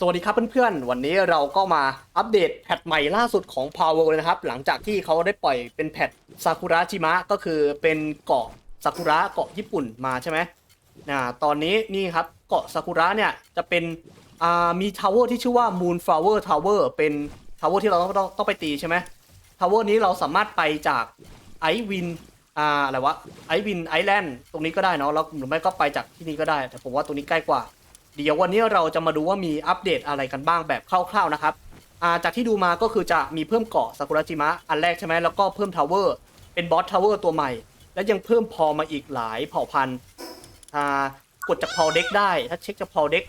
สวัสดีครับเพื่อนๆ วันนี้เราก็มาอัปเดตแพทใหม่ล่าสุดของ Power เลยนะครับ หลังจากที่เขาได้ปล่อยเป็นแพทซากุระจิมะก็คือเป็นเกาะซากุระเกาะญี่ปุ่นมาใช่ไหมนะตอนนี้นี่ครับเกาะซากุระเนี่ยจะเป็นอ่ามีทาวเวอร์ที่ชื่อว่า Moonflower Tower เป็นทาวเวอร์ที่เราต้องต้องต้องไปตีใช่ไหมทาวเวอร์นี้เราสามารถไปจากไอวินอ่าอะไรวะไอวินไอแลนด์ตรงนี้ก็ได้เนาะแล้วหรือไม่ก็ไปจากที่นี่ก็ได้ แต่ผมว่าตรงนี้ใกล้กว่า เดี๋ยววันนี้เราจะมาดูว่ามีอัปเดตอะไรกันบ้างแบบคร่าวๆนะครับาจากที่ดูมาก็คือจะมีเพิ่มเกาะซากุระจิมะอันแรกใช่ไหมแล้วก็เพิ่มทาวเวอร์เป็นบอสทาวเวอร์ตัวใหม่ และยังเพิ่มพอมาอีกหลายเผ่าพันธุ์กดจากพอเด็กได้ ถ้าเช็คจากพอเด็ก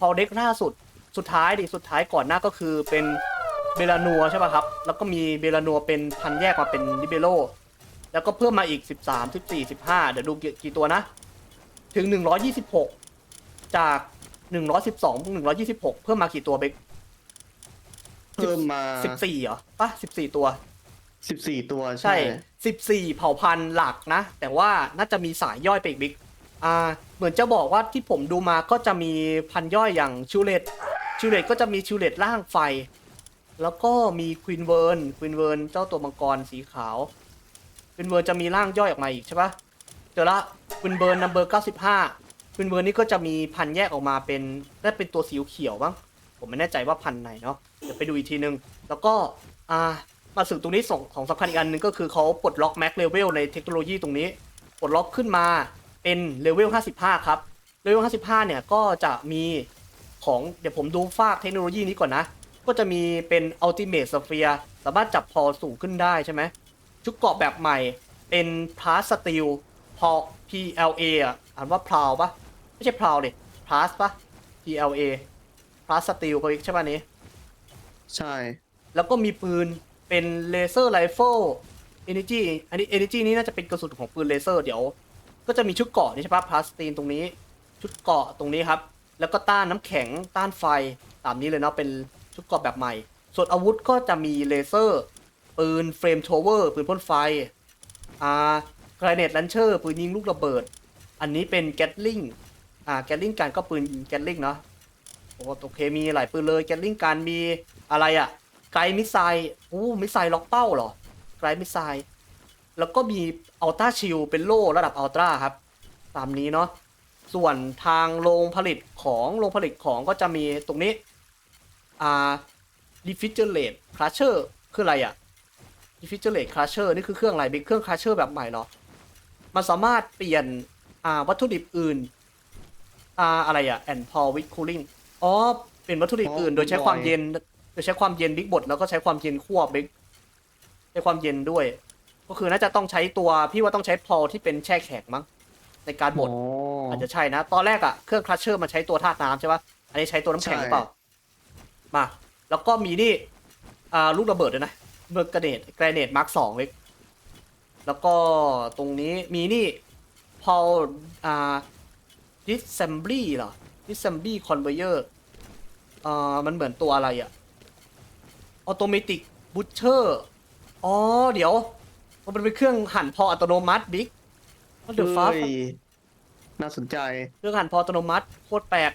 พอเด็กล่าสุดสุดท้ายดิสุดท้ายก่อนหน้าก็คือเป็นเบลานัวใช่ป่ะครับ แล้วก็มีเบลานัวเป็นพันแยกมาเป็นลิเบโรแล้วก็เพิ่มมาอีก 13 14 15 เดี๋ยวดูกี่กี่ตัวนะ ถึง 126 จาก 112 126เพิ่มมากี่ตัวเบกเพิ่มมา14เหรอปะ14ตัวสิบสี่ตัวใช่14เผ่าพันธุ์หลักนะ แต่ว่าน่าจะมีสายย่อยไปอีกบิ๊กอ่าเหมือนจะบอกว่าที่ผมดูมาก็จะมีพันธุ์ย่อยอย่างชิวเลตชิวเลตก็จะมีชิวเลตร่างไฟ แล้วก็มีควินเวิร์นควินเวิร์นเจ้าตัวมังกรสีขาวควินเวิร์นจะมีร่างย่อยออกมาอีกใช่ปะเจอละควินเวิร์นนัมเบอร์95ค วินเวิร์นนี่ก็จะมีพันธุ์แยกออกมาเป็นได้เป็นตัวสีเขียวบ้างผมไม่แน่ใจว่าพันธุ์ไหนเนาะเดี๋ยวไปดูอีกทีนึง แล้วก็อ่ามาสึกตรงนี้ส่งของสำคัญอีกอันหนึงก็คือเขาปลดล็อกแม็กเลเวลในเทคโนโลยีตรงนี้ปลดล็อกขึ้นมาเป็นเลเวล 55 ครับเลเวล 55 เนี่ยก็จะมีของเดี๋ยวผมดูฟากเทคโนโลยีนี้ก่อนนะ ก็จะมีเป็น Ultimate Sphere สามารถจับพอสูงขึ้นได้ใช่ไหมชุดเกราะแบบใหม่เป็น Plus Steel พอ PLA อะอ่านว่า p l o w ปะ ไม่ใช่ p l o w ดิ Plus ปะ PLA Plus Steel ก็อีกใช่ปะนี้ ใช่ แล้วก็มีปืนเป็นเลเซอร์ไรเฟิลเอเนจีอันนี้เอเนจีนี้น่าจะเป็นกระสุนของปืนเลเซอร์เดี๋ยว ก็จะมีชุดเกราะนี่ใช่ปะพลาสตีนตรงนี้ ชุดเกราะตรงนี้ครับ แล้วก็ต้านน้ำแข็งต้านไฟตามนี้เลยเนาะเป็นชุดเกราะแบบใหม่ ส่วนอาวุธก็จะมีเลเซอร์ ปืนเฟรมโชเวอร์ปืนพ่นไฟอ่าไกรเนตลันเชอร์ปืนยิงลูกระเบิด อันนี้เป็นแกตลิง อ่าแกตลิงกันก็ปืนแกตลิงเนาะโอ้โอเคมีหลายปืนเลยแกลลิงการมีอะไรอะไกลมิสไซล์โอ้มิสไซล์ล็อกเป้าเหรอไกลมิสไซล์แล้วก็มีอัลต้าชิลเป็นโล่ระดับอัลตร้าครับ ตามนี้เนาะส่วนทางโรงผลิตของโรงผลิตของก็จะมีตรงนี้อ่า refrigerate crusher คืออะไรอะ refrigerate crusher นี่คือเครื่องอะไรเป็นเครื่อง crusher แบบใหม่เหรอมันสามารถเปลี่ยนอ่าวัตถุดิบอื่น อ่าอะไรอะ and pour with cooling อ๋อเป็นวัตถุดิบอื่น โดยใช้ความเย็น โดยใช้ความเย็นบิ๊กบดแล้วก็ใช้ความเย็นควบบิ๊กใช้ความเย็นด้วย ก็คือน่าจะต้องใช้ตัวพี่ว่าต้องใช้พอที่เป็นแช่แข็งมั้งในการบดโอ้อาจจะใช่นะ ตอนแรกอะเครื่องคลัชเชอร์มันใช้ตัวธาตุน้ำใช่ปะอันนี้ใช้ตัวน้ำแข็งหรือเปล่ามาแล้วก็มีนี่อ่าลูกระเบิดด้วยนะเบอร์กระเนตแกรเนตมาร์คสองเล็กแล้วก็ตรงนี้มีนี่พออ่า disassembly เหรอ disassembly conveyor อ่ามันเหมือนตัวอะไรอะ automatic butcher อ๋อ เดี๋ยว มันเป็นเครื่องหั่นพออัตโนมัติบิ๊ก What the fuck เฮ้ยน่าสนใจ เครื่องหั่นพออัตโนมัติโคตรแปลก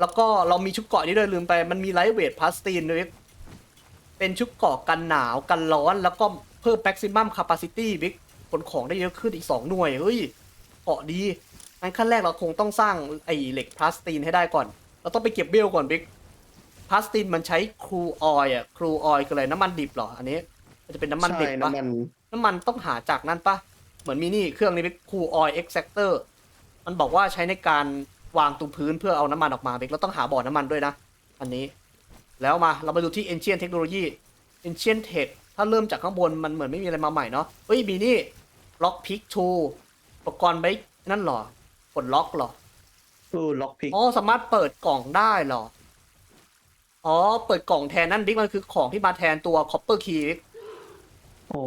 แล้วก็เรามีชุดเกราะนี้ด้วยลืมไป มันมีไลท์เวทพลาสตีนด้วยเป็นชุดเกราะกันหนาวกันร้อน แล้วก็เพิ่ม maximum capacity บิ๊กขนของได้เยอะขึ้นอีก 2 หน่วย เฮ้ย เกราะดี งั้นขั้นแรกเราคงต้องสร้างไอ้เหล็กพลาสตีนให้ได้ก่อน เราต้องไปเก็บเบลก่อนบิ๊กพลาสตีนมันใช้ครูออยล์อะครูออยล์คืออะไรน้ำมันดิบเหรออันนี้มันจะเป็นน้ำมันใช่ดิบปะน้ำมันน้ำมันต้องหาจากนั้นปะเหมือนมีนี่เครื่องนี้เป็นคูออยเอ็กแซคเตอร์มันบอกว่าใช้ในการวางตรงพื้นเพื่อเอาน้ำมันออกมาเบกเราต้องหาบ่อน้ำมันด้วยนะ อันนี้ แล้วมาเรามาดูที่ Ancient Technology Ancient Tech ถ้าเริ่มจากข้างบนมันเหมือนไม่มีอะไรมาใหม่เนาะเฮ้ยมีนี่ล็อกพิกทูอุปกรณ์ไว้นั่นเหรอ กดล็อกเหรอตู้ล็อกพิกอ๋อสามารถเปิดกล่องได้เหรอ อ๋อ เปิดกล่องแทนนั่นบิ๊กมันคือของที่มาแทนตัวคอปเปอร์คีย์โอ้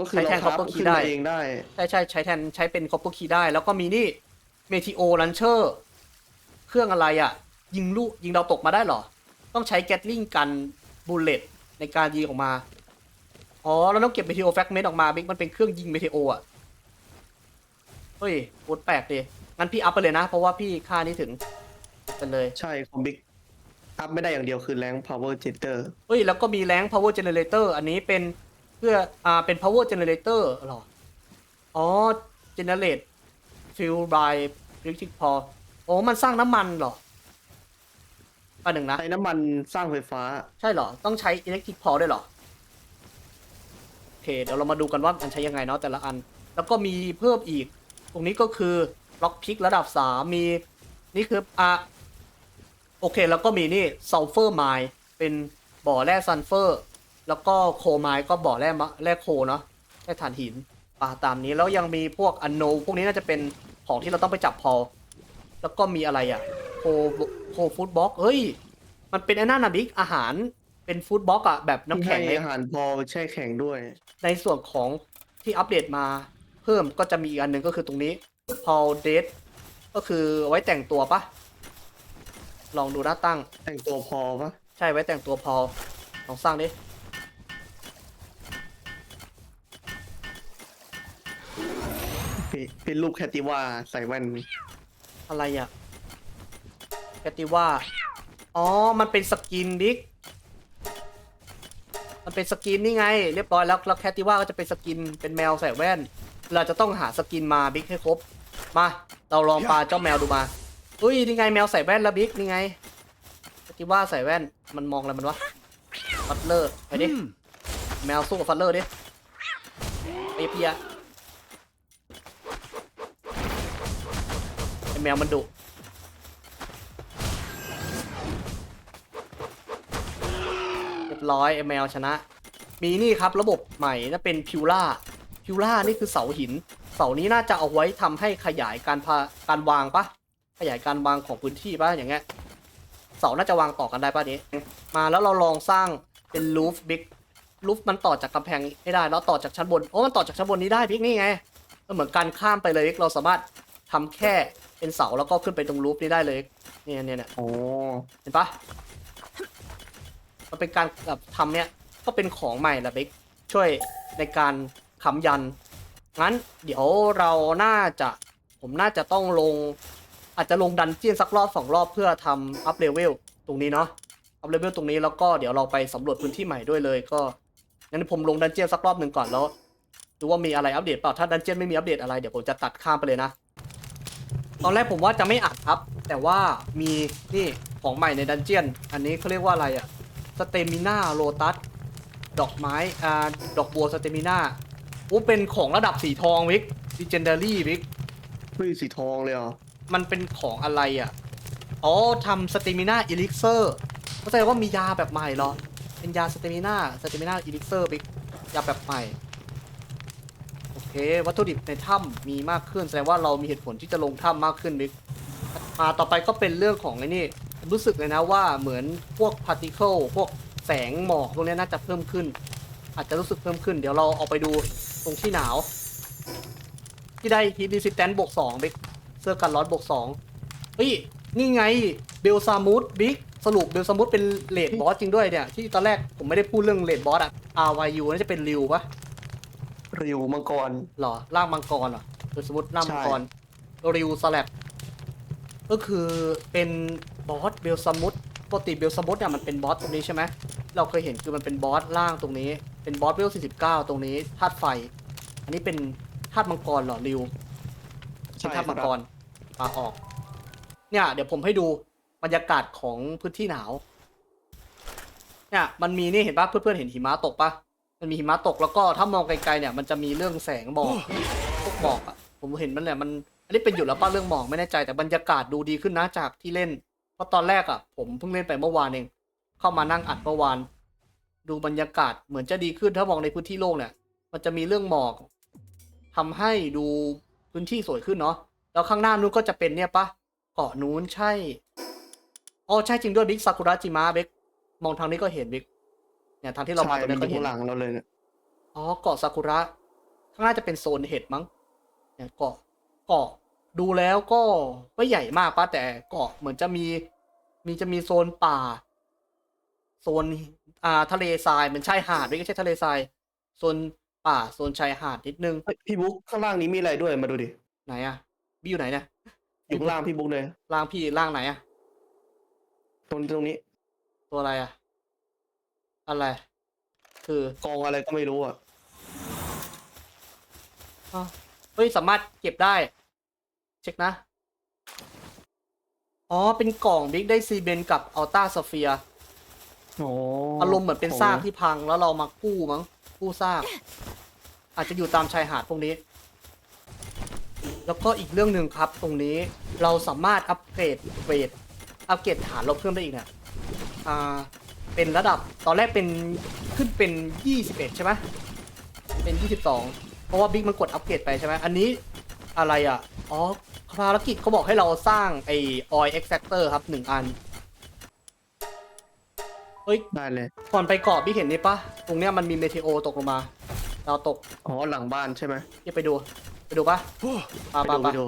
ก็คือใช้แทนเราครับ copper key ขึ้นได้มาเองได้ ใช่ใช่ใช้แทนใช้เป็นคอปเปอร์คีย์ได้ แล้วก็มีนี่เมทิโอลันเชอร์ เครื่องอะไรอะ่ะ ยิงลูกยิงดาวตกมาได้เหรอ ต้องใช้แกตลิงกันบูเลตในการยิงออกมา อ๋อเราต้องเก็บเมทิโอแฟกเมนต์ออกมาบิ๊กมันเป็นเครื่องยิงเมทิโออะ เฮ้ยโคตรแปลกดิ งั้นพี่อัพไปเลยนะ เพราะว่าพี่ค่านี้ถึงเป็นเลย ใช่ของบิ๊กอัพไม่ได้อย่างเดียวคือแรง power jetter เฮ้ย แล้วก็มีแรง power generator อันนี้เป็นเพื่ออ่าเป็น power generator เหรอ อ๋อ generate fuel by electric power โอ้มันสร้างน้ำมันเหรออันหนึ่งนะ ใช้น้ำมันสร้างไฟฟ้า ใช่เหรอ ต้องใช้ electric power ด้วยเหรอ โอเค เดี๋ยวเรามาดูกันว่ามันใช้ยังไงเนาะแต่ละอัน แล้วก็มีเพิ่มอีก ตรงนี้ก็คือ ล็อกพิกระดับ3มีนี่คืออะโอเค แล้วก็มีนี่ sulfur mine เป็นบ่อแร่ซัลเฟอร์ แล้วก็โคไมน์ก็บ่อแร่มะแร่โคเนาะแร่ถ่านหินป่าตามนี้แล้วยังมีพวกอันโนพวกนี้น่าจะเป็นของที่เราต้องไปจับพอ แล้วก็มีอะไรอะโคโคฟู้ดบ็อกเฮ้ย มันเป็นไอ้นั่นนะบิ๊กอาหารเป็นฟู้ดบ็อกอะแบบน้ำแข็งให้เล็กอาหารพอแช่แข็งด้วย ในส่วนของที่อัปเดตมาเพิ่มก็จะมีอีกอันหนึ่งก็คือตรงนี้ Paul d a t ก็คือไว้แต่งตัวปะลองดูหน้าตั้ง แต่งตัวพอปะใช่ไว้แต่งตัวพอลองสร้างดิเป็นเป็นรูปแคติว่าใส่แว่นอะไรอะแคติว่า อ๋อ มันเป็นสกินบิ๊กมันเป็นสกินนี่ไง เรียบร้อยแล้วแล้วแคติว่าก็จะเป็นสกินเป็นแมวใส่แว่น เราจะต้องหาสกินมาบิ๊กให้ครบ มา เราลองปลาเจ้าแมวดูมาอุ้ยนี่ไงแมวใส่แว่นแล้วบิ๊กนี่ไงแคติว่าใส่แว่นมันมองอะไรมันวะฟัตเลอร์ไปดิแมวสู้กับฟัตเลอร์ดิไอ้เพียไอ้แมวมันดุเรียบร้อยไอ้แมวชนะ มีนี่ครับระบบใหม่นั่นเป็นพิวล่า พิวล่านี่คือเสาหิน เสานี้น่าจะเอาไว้ทำให้ขยายการพาการวางปะขยายการวางของพื้นที่ปะอย่างเงี้ยเสาน่าจะวางต่อกันได้ปะนี้ มาแล้วเราลองสร้างเป็นลูฟบิ๊กลูฟมันต่อจากกำแพงไม่ได้แล้วต่อจากชั้นบนโอ้มันต่อจากชั้นบนนี้ได้บิ๊กนี่ไงก็เหมือนการข้ามไปเลยบิ๊กเราสามารถทำแค่เป็นเสาแล้วก็ขึ้นไปตรงลูฟนี้ได้เลยเนี่ยเนี่ยเนี่ยโอ้เห็นปะมันเป็นการแบบทำเนี่ยก็เป็นของใหม่ละบิ๊กช่วยในการ คำยัน งั้นเดี๋ยวเราน่าจะผมน่าจะต้องลง อาจจะลงดันเจียนสักรอบสองรอบเพื่อทำอัพเลเวลตรงนี้เนาะอัพเลเวลตรงนี้แล้วก็เดี๋ยวเราไปสำรวจพื้นที่ใหม่ด้วยเลยก็งั้นผมลงดันเจียนสักรอบหนึ่งก่อนแล้วดูว่ามีอะไรอัปเดตเปล่าถ้าดันเจียนไม่มีอัปเดตอะไรเดี๋ยวผมจะตัดข้ามไปเลยนะ ตอนแรกผมว่าจะไม่อัดครับ แต่ว่ามีนี่ของใหม่ในดันเจียน อันนี้เขาเรียกว่าอะไรอะสเตมิน่าโลตัสดอกไม้อ่าดอกบัวสเตมิน่า อ้เป็นของระดับสีทองวิกดิเจนดารี่วิกเฮ้ยสีทองเลยเหรอมันเป็นของอะไรอะ อ๋อทำสเตมิน่าอิลิกเซอร์ก็แสดงว่ามียาแบบใหม่เหรอ เป็นยาสเตมิน่าสเตมิน่าอิลิกเซอร์บิ๊กยาแบบใหม่ โอเค วัตถุดิบในถ้ำมีมากขึ้น แสดงว่าเรามีเหตุผลที่จะลงถ้ำมากขึ้นบิ๊กมาต่อไปก็เป็นเรื่องของไอ้นี่ รู้สึกเลยนะว่าเหมือนพวกพาร์ติเคิลพวกแสงหมอกพวกนี้น่าจะเพิ่มขึ้น อาจจะรู้สึกเพิ่มขึ้น เดี๋ยวเราเอาไปดู ตรงที่หนาว ที่ได้ฮี t ดิสิแตนบวกสองบิ๊กเสื้อกันร้อนบวกสองเฮ้ย นี่ไงเบลซามูดบิ๊กสรุปเบลซามูดเป็นเลดบอสจริงด้วยเนี่ย ที่ตอนแรกผมไม่ได้พูดเรื่องเลดบอสอะ RYU น่าจะเป็นริวปะริวมังกรหรอร่างมังกรเหรอเบลซามูดร่างมังกรริวสลับก็คือเป็นบอสเบลซามูด ปกติเบลซามูดเนี่ยมันเป็นบอสตรงนี้ใช่ไหมเราเคยเห็นคือมันเป็นบอสล่างตรงนี้ เป็นบอสเบล49ตรงนี้ธาตุไฟ อันนี้เป็นธาตุมังกรเหรอริวใช่เป็นครัท่าบมังกรปลาออก เนี่ยเดี๋ยวผมให้ดูบรรยากาศของพื้นที่หนาว เนี่ยมันมีนี่เห็นปะเพื่อนๆเห็นหิมะตกปะมันมีหิมะตกแล้วก็ถ้ามองไกลๆเนี่ยมันจะมีเรื่องแสงหมอกพวกหมอกอะผมเห็นมันแหละมันอันนี้เป็นอยู่แล้วป้าเรื่องหมอกไม่แน่ใจแต่บรรยากาศดูดีขึ้นนะจากที่เล่นเพ ราะตอนแรกอะผมเพิ่งเล่นไปเมื่อวานเอง เข้ามานั่งอัดเมื่อวาน ดูบรรยากาศเหมือนจะดีขึ้นถ้ามองในพื้นที่โล่งเนี่ย มันจะมีเรื่องหมอกทำให้ดูพื้นที่สวยขึ้นเนาะแล้วข้างหน้านู้นก็จะเป็นเนี่ยปะเกาะนู้นใช่อ๋อใช่จริงด้วยบิ๊กซากุระจิมะบิ๊กมองทางนี้ก็เห็นบิ๊กเนี่ยทางที่เรามาตรงนี้ก็ใช่เห็นข้างหลังเราเลยเนี่ยอ๋อเกาะซากุระข้างหน้าจะเป็นโซนเห็ดมั้งเนี่ยเกาะเกาะดูแล้วก็ไม่ใหญ่มากป้าแต่เกาะเหมือนจะมี มีจะมีโซนป่า โซนอ่าทะเลทรายเหมือนชายหาดไม่ใช่ทะเลทรายโซนป่าโซนชายหาดนิดนึงเฮ้ยพี่บุ๊กข้างล่างนี้มีอะไรด้วยมาดูดิ ไหนอะบี้อยู่ไหนเนี่ยอยู่ข้างล่างพี่บุ๊กเลย ล่างพี่ล่างไหนอะตรงตรงนี้ตัวอะไรอะอะไร คือกองอะไรก็ไม่รู้อะอ้าวเฮ้ยสามารถเก็บได้ เช็คนะ อ๋อ เป็นกล่องบิ๊กได้ซีเบนกับอัลต้าสเฟียอ๋ออารมณ์เหมือนเป็นซากที่พังแล้วเรามากู้มั้ง กู้ซาก อาจจะอยู่ตามชายหาดพวกนี้ แล้วก็อีกเรื่องหนึ่งครับ ตรงนี้เราสามารถอัปเกรดเกรดอัปเกรดฐานเราเพิ่มได้อีกเนี่ยอ่า เป็นระดับตอนแรกเป็นขึ้นเป็น21ใช่ไหมเป็น22เพราะว่าบิ๊กมันกดอัปเกรดไปใช่ไหมอันนี้ อะไรอะ อ๋อภารกิจเขาบอกให้เราสร้างไอ้ oil extractor ครับหนึ่งอัน เฮ้ย ได้เลย ก่อนไปเกาะพี่เห็นนี่ปะตรงเนี้ยมันมีเมเทโอตกลงมาเราตกอ๋อหลังบ้านใช่ไหมอย่าไปดู ไปดูปะปาไปปาดูไปปาดู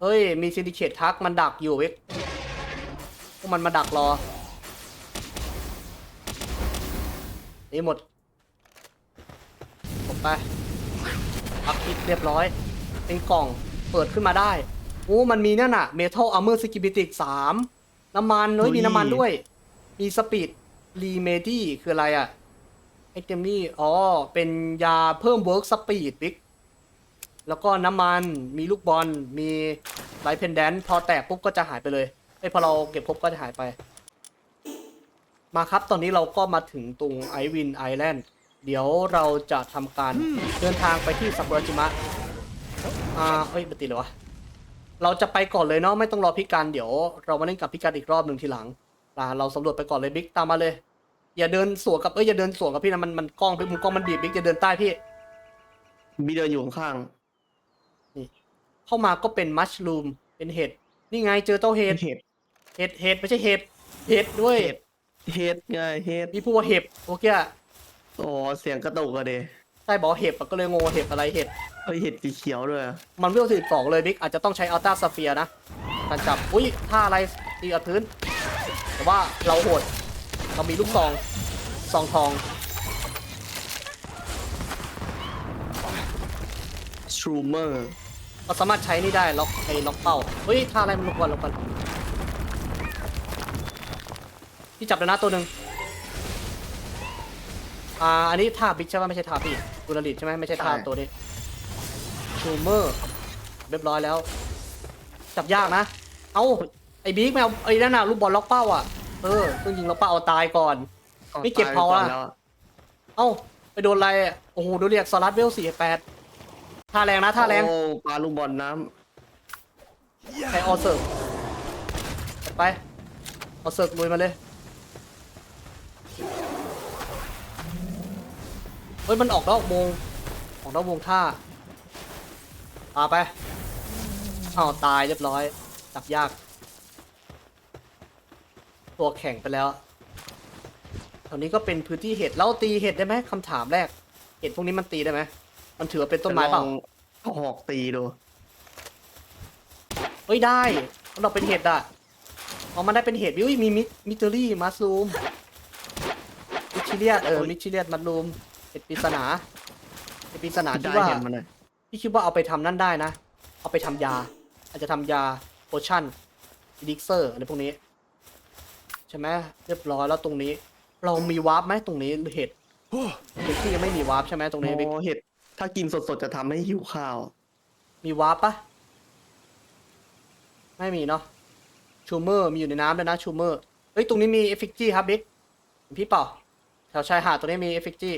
เฮ้ย มีซินดิเคตทักมันดักอยู่เว้ยพวกมันมาดักรอนี่หมดผมไปอัพคิดเรียบร้อย เป็นกล่องเปิดขึ้นมาได้ โอ้มันมีนั่นน่ะ Metal Armor s k i b i t i c สามน้ำมันเฮ้ยมีน้ำมันด้วย มีสปีดรีเมดี้คืออะไรอะไอเทมนี่อ๋อ เป็นยาเพิ่มเวิร์กสปีดบิ๊กแล้วก็น้ำมันมีลูกบอลมีไลท์เพนแดนพอแตกปุ๊บก็จะหายไปเลยไอ้ยพอเราเก็บครบก็จะหายไป มาครับตอนนี้เราก็มาถึงตรงไอวินไอแลนด์เดี๋ยวเราจะทำการเดินทางไปที่ซากุระจิมะ อ่าเอ้ยบัติเลยวะ เราจะไปก่อนเลยเนาะไม่ต้องรอพิการเดี๋ยว เรามาเล่นกับพิการอีกรอบหนึ่งทีหลังอ่าเราสำรวจไปก่อนเลยบิ๊กตามมาเลย อย่าเดินสวนกับเอ้ยอย่าเดินสวนกับพี่นะมันมันกล้องพี่มุมกล้องมันบีบบิ๊กอย่าเดินใต้พี่ มีเดินอยู่ข้างเข้ามาก็เป็นมัชลูมเป็นเห็ดนี่ไงเจอเต้าๆเห็ดเห็ดเห็ดเห็ดไม่ใช่เห็ดเห็ดด้วยเห็ดเห็ดไงเห็ดมีผู้ว่าเห็บโอเคอะอ๋อเสียงกระตุกอะเดใช่บอกว่าเห็บอะก็เลยงงว่าเห็บอะไรเห็ด เฮ้ยเห็ดสีเขียวด้วยอะมันเวลสิบสองเลยบิ๊กอาจจะต้องใช้อัลต้าสเฟียนะการจับ อุ้ยท่าอะไรตีกับพื้น แต่ว่าเราโหด เรามีลูกซองซองทอง ชรูเมอร์เราสามารถใช้นี่ได้ล็อกไอ้ล็อกเป้าเฮ้ยท่าอะไรมันลงก่อนลงก่อนพี่จับแล้วนะตัวหนึ่งอ่าอันนี้ท่าบิ๊กใช่ไหมไม่ใช่ท่าพี่ดูนาริตใช่ไหมไม่ใช่ท่าตัวนี้ ชูเมอร์เรียบร้อยแล้ว จับยากนะ เอ้า ไอ้บิ๊กแมวไอ้นั่นน่ะลูกบอลล็อกเป้าอะ เออต้องยิงล็อกเป้าเอาตายก่อน ไม่เก็บตายพอไปก่นละแล้วเอ้า ไปโดนอะไรอะโอ้โหโดนเรียกสลัดเวลสี่แปดท่าแรงนะท่าแรงโอ้ปลาลูกบอลน้ไปออเซิร์ฟไปออเซิร์ฟลุยมาเลยเฮ้ยมันออกนอกวงออกนอกวงท่า ปาไปอ้าวตายเรียบร้อยจับยาก ตัวแข็งไปแล้วแถวนี้ก็เป็นพื้นที่เห็ดแล้วตีเห็ดได้ไหมคำถามแรก เห็ดพวกนี้มันตีได้ไหมมันถือว่าเป็นำต้นไม้เปล่าจะลองเอาหอกตีดูเฮ้ยได้เราเป็นเห็ดอะอ๋อมันได้เป็นเห็ดวิวมีมิมิเตอรี่มัสลูมมิชิเลียดเออมิชิเลียดมัสลูมเห็ดปริศนาเห็ดปริศนาได้ที่ว่า เห็นมันหน่อยพี่คิดว่าเอาไปทำนั่นได้นะ เอาไปทำยา อาจจะทำยาโพชั่นดิกเซอร์อะไรพวกนี้ ใช่ไหมเรียบร้อยแล้วตรงนี้ เรามีวาร์ปไหมตรงนี้หรือเห็ดเห็ดที่ยังไม่มีวาร์ปใช่ไหมตรงนี้บิ๊กอ๋อเห็ดถ้ากินสดๆจะทำให้หิวข้าว มีวาร์ปปะไม่มีเนาะชูเมอร์มีอยู่ในน้ำด้วยนะชูเมอร์เฮ้ยตรงนี้มีเอฟฟิกจี้ครับบิ๊กเห็นพี่เปล่าแถวชายหาดตรงนี้มีเอฟฟิกจี้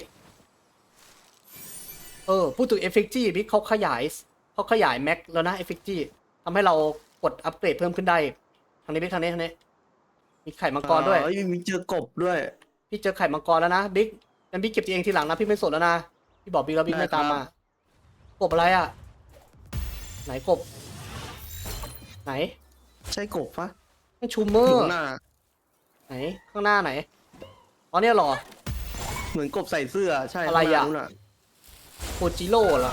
เออ พูดถึงเอฟฟิกจี้บิ๊กเขาขยายเขาขยายแม็กแล้วนะเอฟฟิกจี้ทำให้เรากดอัปเกรดเพิ่มขึ้นได้อีกทางนี้บิ๊กทางนี้ทางนี้ มีไข่มังกรด้วยเอ้ยมีเจอกบด้วย พี่เจอไข่มังกรแล้วนะบิ๊กงั้นพี่เก็บเองทีหลังนะพี่ไม่สนแล้วนะ พี่บอกบิ๊กแล้วบิ๊กได้ไม่ตามครับมา กบอะไรอะ ไหนกบ ไหน ใช่กบปะนั่นชูเมออยู่ร์ข้างหน้าไหน ข้างหน้าไหน อ๋อเนี่ยเหรอ เหมือนกบใส่เสื้อ ใช่อะไรอะ โคจิโร่เหรอ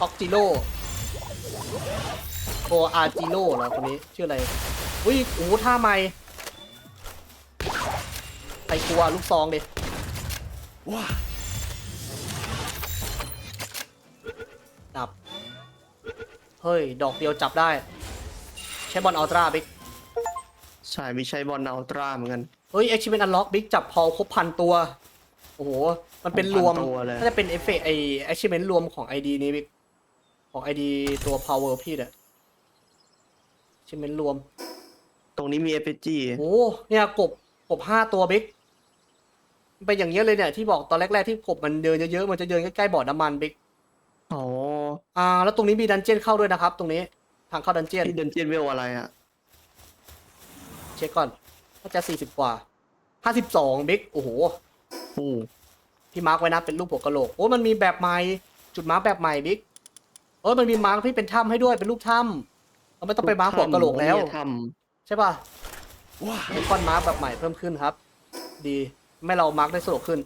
ออกจิโร่โออาจิโร่เหรอคนนี้ชื่ออะไรอุ้ยโอ้โหท่าใหม่ใครกลัวลูกซองดิว้าดับ เฮ้ย ดอกเดียวจับได้ ใช้บอลอัลตร้าบิ๊กใช่มีใช้บอลอัลตร้าเหมือนกัน เฮ้ย achievement unlock บิ๊กจับพอครบพันตัวโอ้โห มันเป็นรวมพันตัวเลย น่าจะเป็นเอฟเฟกไอ achievement รวมของ ID นี้บิ๊กของ ID ตัว power พี่เนี่ย achievement รวม ตรงนี้มีเอฟจีโอ้เนี่ยกบกบห้าตัวบิ๊กมันเป็นอย่างเงี้ยเลยเนี่ยที่บอกตอนแรก ๆ ที่กบมันเดินเยอะๆมันจะเดินใกล้ๆบ่อน้ำมันบิ๊กอ๋ออ่า แล้วตรงนี้มีดันเจี้ยนเข้าด้วยนะครับ ตรงนี้ทางเข้าดันเจี้ยนที่เดนเจียนเวลอะไรอะเช็คก่อนน่าจะสี่สิบกว่าห้าสิบสองบิ๊กโอ้โห โอ้ที่มาร์กไว้นะเป็นรูปหัวกะโหลกโอ้มันมีแบบใหม่จุดมาร์กแบบใหม่บิ๊กเออมันมีมาร์กที่เป็นถ้ำให้ด้วยเป็นรูปถ้ำเราไม่ต้องไปมาร์กหัวกะโหลกแล้วทใช่ป่ะว้าเป็นก้อนมาร์กแบบใหม่เพิ่มขึ้นครับ ดีไม่เรามาร์กได้สะดวกขึ้น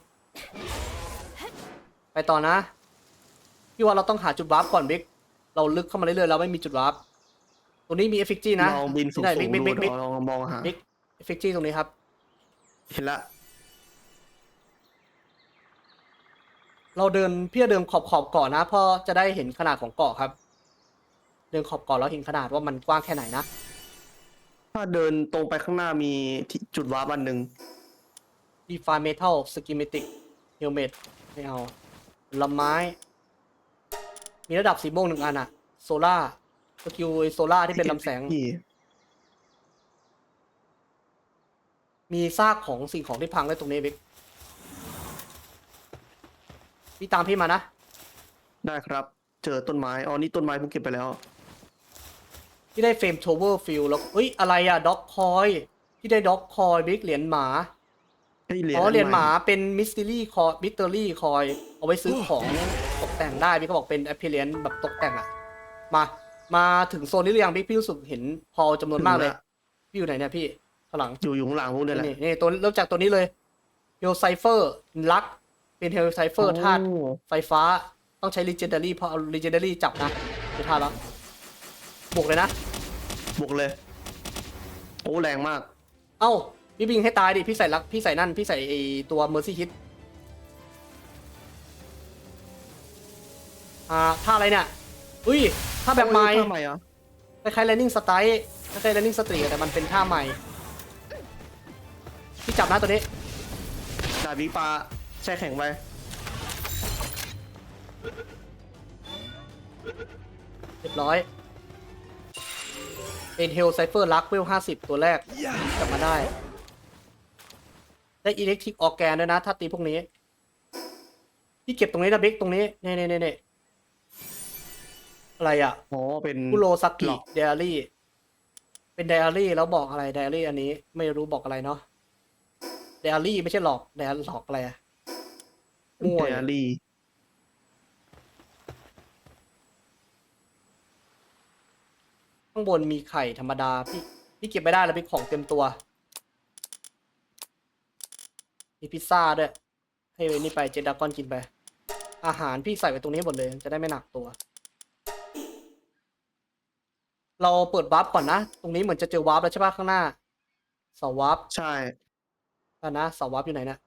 ไปต่อนะพี่ว่าเราต้องหาจุดวาร์ปก่อนบิ๊กเราลึกเข้ามาเรื่อยๆเราไม่มีจุดวาร์ปตรงนี้มีเอฟเฟกจีำนะลองบินสูงได้ๆบิ๊กบิ๊กบิ๊กดูบิ๊กลองมองหาบิ๊กเอฟเฟกจีตรงนี้ครับ เห็นละ เราเดินพี่จะเดินขอบขอบๆเกาะนะเพราะจะได้เห็นขนาดของเกาะครับ เดินขอบเกาะแล้วเห็นขนาดว่ามันกว้างแค่ไหนนะถ้าเดินตรงไปข้างหน้ามีที่จุดวาร์ปอันหนึ่ง Define Metal Schematic Helmet ไม่เอาผลไม้ มีระดับสีม่วงหนึ่งอันอะโซล่าสกิลโซล่าที่เป็นลำแสงที่มีซากของสิ่งของที่พังได้ตรงนี้บิ๊ก พี่ตามพี่มานะ ได้ครับ เจอต้นไม้อ๋อนี่ต้นไม้ผมเก็บไปแล้วที่ได้เฟรมโทเวอร์ฟิลแล้วเอ้ยอะไรอะด็อกคอยที่ได้ด็อกคอยบิ๊กเหรียญหมาเฮ้ยเหรียญอ๋ออันเหรียญใหมาเป็นมิส t ต r รี่คอยมิสเตอรี่คอยเอาไว้ซื้อของตกแต่งได้พี่ก็บอกเป็น a p p เ a n c e แบบตกแต่งอะมา มาถึงโซนนี้หรือยังบิ๊กพี่รู้สึกเห็นพอจำนวนมากเลยถึงละพี่อยู่ไหนเนี่ยพี่ข้างหลังอยู่อยู่ข้างหลังพวกนี้แหละนี่นี่ตัวเริ่มจากตัวนี้เลยเฮลไซเฟอร์ลัก เป็นเฮลไซเฟอร์ธาตุโไฟฟ้าต้องใช้ Legendary เพราะเอา Legendary จับนะไม่ท่าแล้วบวกเลยนะ บวกเลย โอ้แรงมาก เอ้า พี่บิงให้ตายดิ พี่ใส่ลัก พี่ใส่นั่น พี่ใส่ไอตัว Mercy Hit อ่าท่าอะไรเนี่ย อุ้ยท่าแบบใหม่ท่าใหม่เหรอคล้ายๆ Landing Strike คล้ายๆ Landing Street แต่มันเป็นท่าใหม่ พี่จับนะตัวนี้ดาบวิปลา แช่แข็งไปเรียบร้อยเป็นเฮลไซเฟอร์ลักเวลห้าสิบตัวแรกกลับมาได้ ได้อิเล็กทริกออแกนด้วยนะ ถ้าตีพวกนี้พี่เก็บตรงนี้นะบิ๊กตรงนี้เน่เน่เน่เน่อะไรอะอ๋อเป็นคุโรซากิหลอกเดอารี่เป็นไดอารี่แล้วบอกอะไรไดอารี่อันนี้ ไม่รู้บอกอะไรเนาะไดอารี่ไม่ใช่หลอกไดอาหลอกอะไรอะ มั่วเดอยู่อารี่ข้างบนมีไข่ธรรมดา พี่พี่เก็บไม่ได้แล้วพี่ของเต็มตัว มีพิซซ่าด้วย ให้เวนี่ไปเจดากอนกินไป อาหารพี่ใส่ไว้ตรงนี้หมดเลย จะได้ไม่หนักตัว เราเปิดวาร์ปก่อนนะ ตรงนี้เหมือนจะเจอวาร์ปแล้วใช่ปะข้างหน้าเสาวาร์ปใช่อะนะเสาวาร์ปอยู่ไหนนะ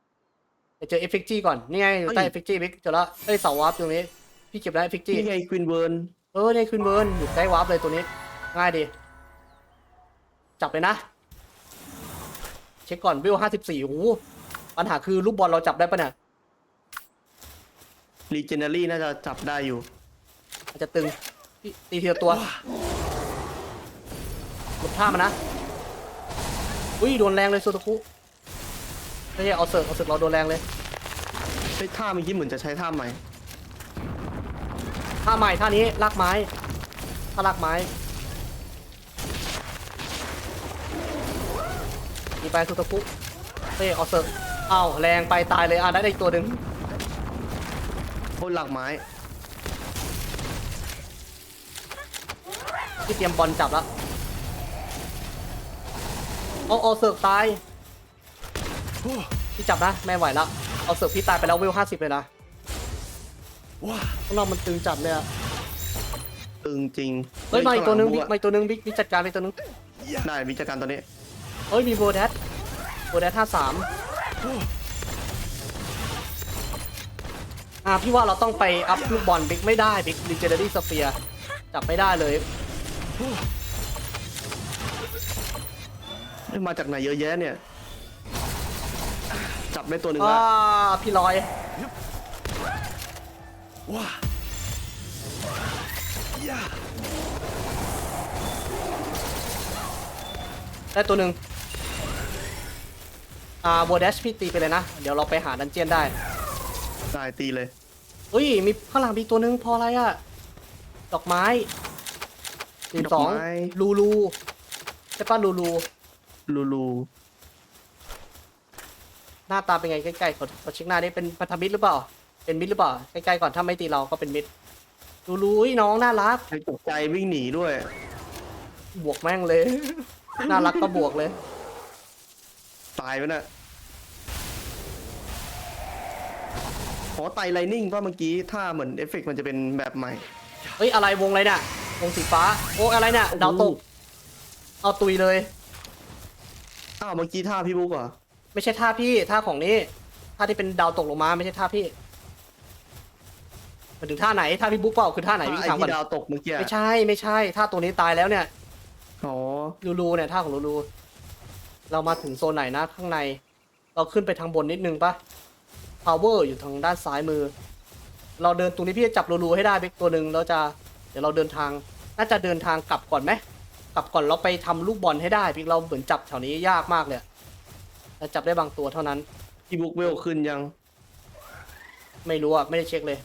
ไปเจอเอฟเฟกจีก่อน นี่ไงอยู่ใต้เอ้เอยฟเฟกจีบิ๊กเจอแล้วเอ้ยเสาวาร์ปตรงนี้ พี่เก็บได้เอฟเฟกจีนี่ไงควินเวิร์นเออเนี่ยคืนเวิร์นอยู่ใกล้วาร์ปเลยตัวนี้ ง่ายดี จับเลยนะ เช็คก่อนวิวห้าสิบสี่โอ้โหปัญหาคือลูกบอลเราจับได้ปะเนี่ยรีเจนเนอรี่น่าจะจับได้อยู่ อาจจะตึงพี่ตีทีละตัวหลบท่ามันนะ อุ้ยโดนแรงเลยโซโตคุ ไม่ใช่เอาเสิร์ฟเอาเสิร์ฟเราโดนแรงเลยเฮ้ยท่าเมื่อกี้เหมือนจะใช้ท่าใหม่ท่าใหม่ท่านี้ลากไม้ท่าลากไม้มีไปโซโตคุเต้เอาเสิร์ฟอ้าวแรงไปตายเลยอะได้อีกตัวหนึ่งโอ้ยหลักไม้ที่เตรียมบอลจับแล้วเอาเอาเสิร์ฟตาย พี่จับนะไม่ไหวแล้ว เอาเสิร์ฟพี่ตายไปแล้วเวลห้าสิบเลยนะข้างนอกมันตึงจัดเลยอะตึงจริงเฮ้ยมาอีกตัวหนึงข้าบิ๊กหลัมาอีกตัวหนึงบิ๊กบิ๊กจัดการไปตัวหนึงได้วิจารการตอนนี้เฮ้ยมีโบแดดโบแดดห้าสามอ่าพี่ว่าเราต้องไปอัพลูกบอลบิ๊กไม่ได้บิ๊กลีเจนดารี่สเฟียจับไม่ได้เลยเฮ้ยมาจากไหนเยอะแยะเนี่ย ได้ตัวหนึ่งอ่าละพี่ลอย哇呀！ได้ตัวหนึ่งอ่าบัวเดชพี่ตีไปเลยนะ เดี๋ยวเราไปหาดันเจียนได้ตายตีเลยเฮ้ย มีข้างหลังมีตัวหนึ่งพออะไรอะดอกไม้สี่สองลูลูใช่ปะลูลูลูลู หน้าตาเป็นไงใกล้ๆขอขอเช็คหน้าได้เป็นพันธมิตรหรือเปล่า เป็นมิตรหรือเปล่าใกล้ๆก่อนถ้าไม่ตีเราก็เป็นมิตรลูลูอุ๊ยน้องน่ารักใครตกใจวิ่งหนีด้วย บวกแม่งเลย น่ารักก็บวกเลย ตายไปน่ะขอไตไลนิ่งป่ะเมื่อกี้ ถ้าเหมือนเอฟเฟกต์มันจะเป็นแบบใหม่ เฮ้ยอะไรวงอะไรเนี่ยวงสีฟ้าโอ้อะไรเนี่ยดาวตกเอาตุยเลย อ้าวเมื่อกี้ท่าพี่บุ๊กเหรอ ไม่ใช่ท่าพี่ท่าของนี้ท่าที่เป็นดาวตกลงมาไม่ใช่ท่าพี่มันถึงท่าไหนท่าพี่บุ๊กเปล่าคือท่าไหนวิ่งไอ้ถามก่อที่นดาวตกเมื่อกี้ไม่ใช่ไม่ใช่ ท่าตัวนี้ตายแล้วเนี่ยอ๋อลูลูเนี่ยท่าของลูลูเรามาถึงโซนไหนนะข้างใน เราขึ้นไปทางบนนิดนึงปะ power อยู่ทางด้านซ้ายมือ เราเดินตรงนี้พี่จะจับลูลูให้ได้เบกตัวหนึ่งแล้วจะเดี๋ยวเราเดินทาง น่าจะเดินทางกลับก่อนไหมกลับก่อนเราไปทำลูกบอลให้ได้พี่เราเหมือนจับแถวนี้ยากมากเลยเราจับได้บางตัวเท่านั้น พี่บุ๊กเวลขึ้นยัง ไม่รู้อะ ไม่ได้เช็คเลย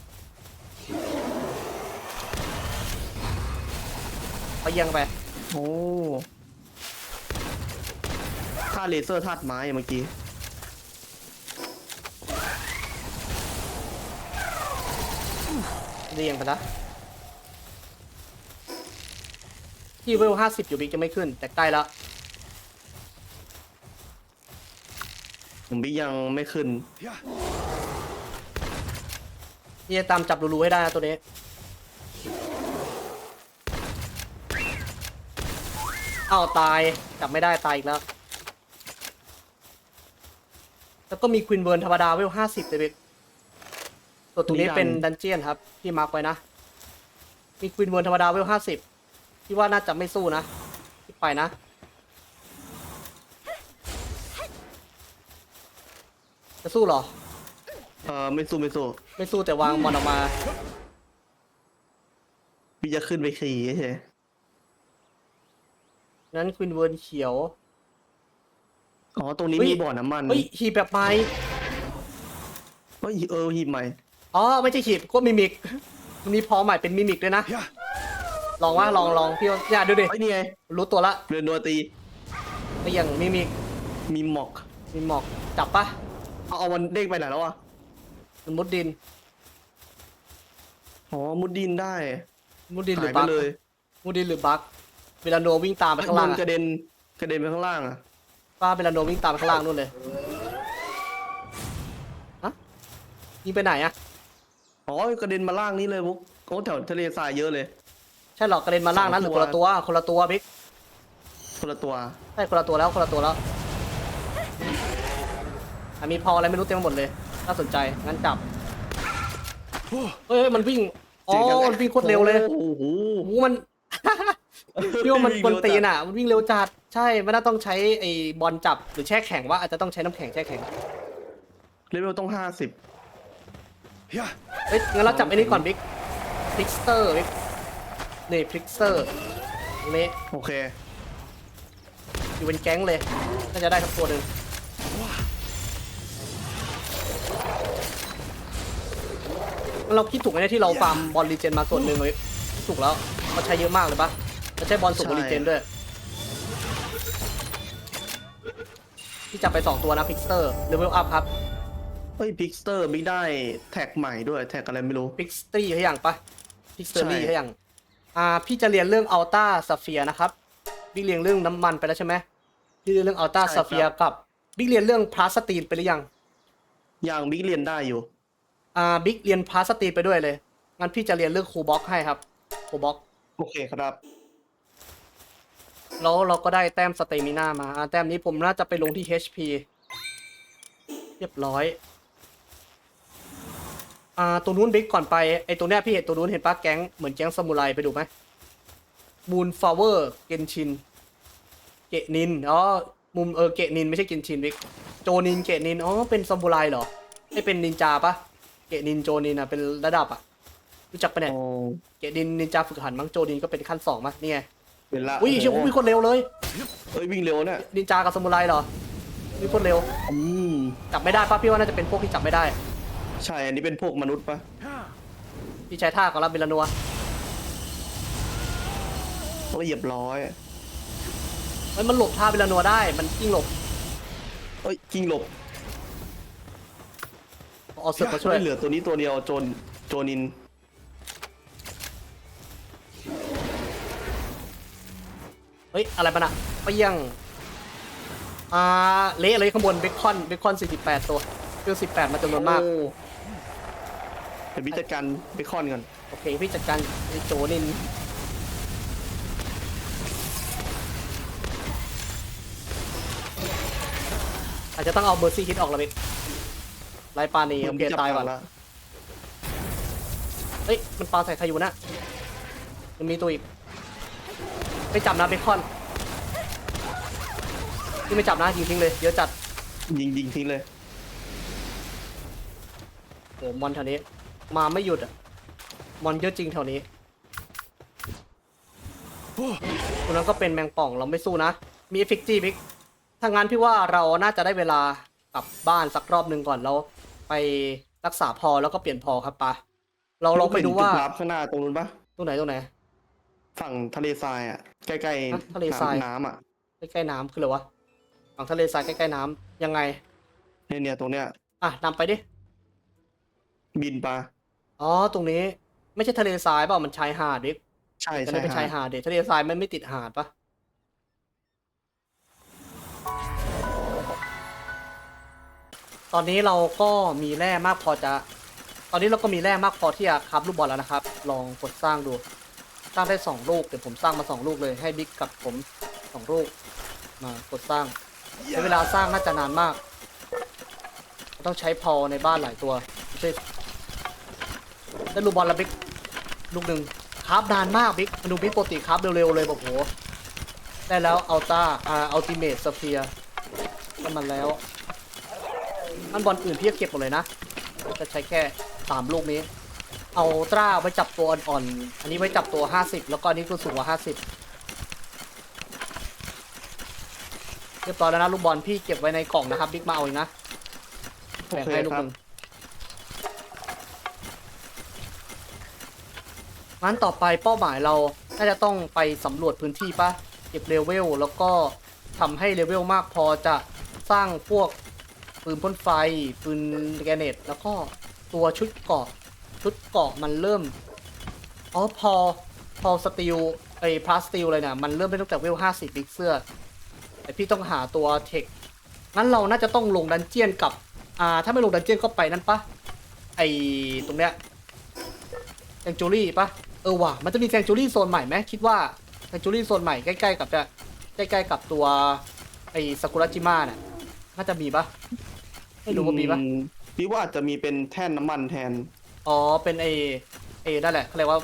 ไปยังไป โอ้ท่าเลเซอร์ธาตุไม้เมื่อกี้ เรียงไปนะที่เวลห้าสิบอยู่บิ๊กจะไม่ขึ้น แต่ใกล้แล้ว ผมบิ๊กยังไม่ขึ้น呀！พี่จะตามจับรูๆให้ได้นะตัวนี้เอาตาย จับไม่ได้ตายอีกแล้ว แล้วก็มีควินเวิร์นธรรมดาเวลห้าสิบเลยบิ๊กตัวตรงนี้เป็นดันเจียนครับ ที่มาร์กไว้นะ มีควินเวิร์นธรรมดาเวลห้าสิบที่ว่าน่าจะไม่สู้นะที่ไปนะ จะสู้เหรอ เออไม่สู้ไม่สู้ไม่สู้แต่วางมอนออกมา พี่จะขึ้นไปขี่เฉยนั้นควินเวิร์นเขียว อ๋อตรงนี้เฮ้ย มีบ่อน้ำมันเฮ้ยหีบแบบไม้เฮ้ยเออหีบใหม่อ๋อไม่ใช่หีบก็มิมิกมันมีพอใหม่เป็นมิมิกด้วยนะ呀！ลองว่าลองลองพี่ว่าเนี่ยดูดิ เฮ้ยนี่ไงรู้ตัวละเรือนดนตรีไปอย่างมิมิกมีหมอกมีหมอกจับปะ เอาเอามันเด้งไปไหนแล้ววะมันมุดดินอ๋อมุดดินได้มุดดินหรืหาอยไปบักเลยมุดดินหรือบักเวลาโนวิ่งตามไปข้างล่างมันกอะระเด็นกระเด็นไปข้างล่างอะป้าเวลาโนวิ่งตามไปข้างล่างนู่นเลยฮะยิงไปไหนอะอ๋อกระเด็นมาล่างนี้เลยบุ๊กโอ้แถวทะเลทรายเยอะเลย ใช่หรอกกระเด็นมาล่างนั้นหรือสคองนละตัตัววคนละตัวบิ๊กคนละตัว ใช่คนละตัวแล้วคนละตัวแล้ว อะมีพออะไรไม่รู้เต็มไปหมดเลย น่าสนใจ งั้นจับ哦，เฮ้ยเฮ้ย มันวิ่ง อ๋อเสียงจังมันวิ่งโคตรเร็วเลย โอ้โหโอ้โหมัน พี่ว่ามันกวนตีนอะ มันวิ่งเร็วจัด ใช่ไม่น่าต้องใช้ไอ้บอลจับหรือแช่แข็งว่าอาจจะต้องใช้น้ำแข็งแช่แข็งเลเวลต้องห้าสิบ呀！เฮ้ย งั้นเราจับไอ้นี่ก่อนบิ๊กพลิกสเตอร์บิ๊กนี่พลิกสเตอร์ตรงนี้โอเค อยู่เป็นแก๊งเลย น่าจะได้ทั้งตัวหนึ่ง เราคิดถูกไหมเนี่ยที่เราฟาร์มบอลรีเจนมาส่วนหนึ่งเลยถูกแล้วเขาใช้เยอะมากเลยปะเขาใช้บอลสูงกว่าใช่รีเจนด้วยที่จับไปสองตัวนะพิกสเตอร์เลเวลอัพครับเฮ้ยพิกสเตอร์บิ๊กได้แท็กใหม่ด้วยแท็กอะไรไม่รู้พิกสตรีให้ยังปะพิกสเตอรี่ใช่ให้ยังอ่าพี่จะเรียนเรื่องอัลต้าซาเฟียนะครับบิ๊กเรียนเรื่องน้ำมันไปแล้วใช่ไหมพี่เรียนเรื่องอัลต้าซาเฟียกับบิ๊กเรียนเรื่องพลาสตีนไปหรือยังยังบิ๊กเรียนได้อยู่ อ่าบิ๊กเรียนพลาสตีนไปด้วยเลยงั้นพี่จะเรียนเรื่องคูบ็อกให้ครับคูบ็อกโอเคครับ แล้วเราก็ได้แต้มสเตมิน่ามาอ่าแต้มนี้ผมน่าจะไปลงที่ HP เรียบร้อยอ่าตัวนู้นบิ๊กก่อนไปไอตัวเนี้ยพี่เห็นตัวนู้นเห็นปะแก๊งเหมือนแก๊งซามูไรไปดูไหมมูนฟลาวเวอร์เกนชิน เกะนินอ๋อมุมเออเกะนินไม่ใช่กินชินวิกโจนินเกะนินอ๋อเป็นซามูไรเหรอไม่เป็นนินจาปะเกะนินโจนินอะเป็นระดับอะ รู้จักปะเนี่ยโอ้เกะนินนินจาฝึกหัดมั้งโจนินก็เป็นขั้นสองมั้งนี่ไงเป็นละอุ้ยเชี่ยโโหมีคนเร็วเลยเอ้ยวิ่งเร็วเนี่ยนินจากับซามูไรเหรอมีคนเร็วอืมจับไม่ได้ปะพี่ว่าน่าจะเป็นพวกที่จับไม่ได้ ใช่อันนี้เป็นพวกมนุษย์ปะพี่ใช้ท่าของรับเบลานัวเรียบร้อยเฮ้ยมันหลบท่าเบลานัวได้ มันกิ้งหลบเอ้ยกิ้งหลบ เอาเสือกมาช่วย ไม่เหลือตัวนี้ตัวเดียวโจนโจนิน เฮ้ย อะไรมันอะเปี้ยง อ่า เละเลยข้างบนเบคอนเบคอน48 ตัวฟิว18 มาจำนวนมาก โอ้เดี๋ยวพี่จัดการเบคอนก่อนโอเค พี่จัดการไอ้โจนิน อาจจะต้องเอาเบอร์ซี่ฮิตออกแล้วเบค ไล่ปานีโอเคผมจับตายก่อนละเฮ้ยมันปาใส่ใครอยู่นะยังมีตัวอีกไม่จับนะเบคอนที่ไม่จับนะยิงทิ้งเลยเยอะจัดยิงยิงทิ้งเลยโอ้มอนแถวนี้ มาไม่หยุดอะมอนเยอะจริงแถวนี้ตรงนั้นก็เป็นแมงป่องเราไม่สู้นะ มีฟิกจี้พิกถ้างั้นพี่ว่าเราน่าจะได้เวลากลับบ้านสักรอบหนึ่งก่อนแล้ว ไปรักษาพอแล้วก็เปลี่ยนพอครับปะเราลองไปดูว่าจุดลับข้างหน้าตรงนู้นปะตรงไหนตรงไหน ฝั่งทะเลทรายอะใกล้ฮะๆทะเลทรายน้ำน้ำอะใกล้ๆน้ำคืออะไรวะฝั่งทะเลทรายใกล้ๆน้ำยังไง เนี่ยเนี่ยตรงเนี้ย อะนำไปดิ บินปะอ๋อ ตรงนี้ ไม่ใช่ทะเลทรายเปล่ามันชายหาดดิใช่จะใช่ได้เป็นชายหาดเด็ทะเลทรายมันไม่ติดหาดปะ ตอนนี้เราก็มีแร่มากพอจะ ตอนนี้เราก็มีแร่มากพอที่จะคับลูกบอลแล้วนะครับ ลองกดสร้างดู สร้างได้สองลูกเดี๋ยวผมสร้างมาสองลูกเลยให้บิ๊กกับผมสองลูกมากดสร้างใช้เวลาสร้างน่าจะนานมาก ต้องใช้พอในบ้านหลายตัวไม่ใช่ได้ลูกบอลแล้วบิ๊กลูกหนึ่งคราฟนานมากบิ๊กมาดูบิ๊กปกติคราฟเร็วๆเลยบอกโหได้แล้วอัลต้าอ่าอัลติเมทสเฟียก็มันแล้ว มันบอลอื่นพี่ก็เก็บหมดเลยนะจะใช้แค่สามลูกนี้ เอาตราไว้จับตัวอ่อนๆ อันนี้ไว้จับตัว50แล้วก็อันนี้ตัวสูงกว่า50เรียบร้อยแล้วนะลูกบอลพี่เก็บไว้ในกล่องนะครับบิ๊กมาเอาเองนะแบ่งให้ลูกคหรับนึ่งงั้นต่อไปเป้าหมายเรา น่าจะต้องไปสำรวจพื้นที่ปะเก็บเลเวลแล้วก็ทำให้เลเวลมากพอจะสร้างพวก ปืนพ่นไฟ ปืนแกเนตแล้วก็ตัวชุดเกาะชุดเกาะมันเริ่ม อ๋อพอ พอสตีลไอ้พลาสตีลเลยเนี่ยมันเริ่มได้ตั้งแต่เวล50บิ๊กเสื้อแต่พี่ต้องหาตัวเทคงั้นเราน่าจะต้องลงดันเจียนกับ อ่า ถ้าไม่ลงดันเจียนก็ไปนั่นปะไอตรงเนี้ยแซงจูรี่ปะเออว่ะมันจะมีแซงจูรี่โซนใหม่ไหมคิดว่าแซงจูรี่โซนใหม่ใกล้ๆกับจะใกล้ๆกับตัวไอซากุระจิมะเนี่ยน่าจะมีปะ ไม่รู้ว่ามีปะอืพี่ว่าอาจจะมีเป็นแท่นน้ำมันแทน อ๋อ เป็นไอไอนั่นแหละเขาเรียกว่า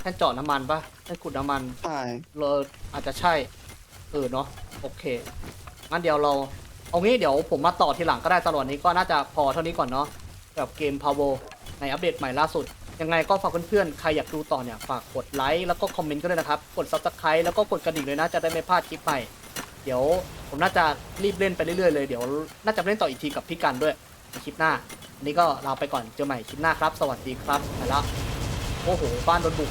แท่นเจาะน้ำมันปะแท่นขุดน้ำมัน ใช่ เราอาจจะใช่ เออเนาะโอเค งั้นเดี๋ยวเรา เอางี้เดี๋ยวผมมาต่อทีหลังก็ได้ตลอดนี้ก็น่าจะพอเท่านี้ก่อนเนาะกับเกม p o w e r ในอัปเดตใหม่ล่าสุด ยังไงก็ฝากเพื่อนๆ ใครอยากดูต่อเนี่ย ฝากกดไลค์แล้วก็คอมเมนต์ก็ด้วยนะครับ กด subscribe แล้วก็กดกระดิ่งเลยนะ จะได้ไม่พลาดคลิปใหม่เดี๋ยวผมน่าจะรีบเล่นไปเรื่อยๆเลย เดี๋ยวน่าจะเล่นต่ออีกทีกับพี่กันด้วยในคลิปหน้าอันนี้ก็ลาไปก่อนเจอใหม่คลิปหน้าครับ สวัสดีครับไปละโอ้โหบ้านโดนบุก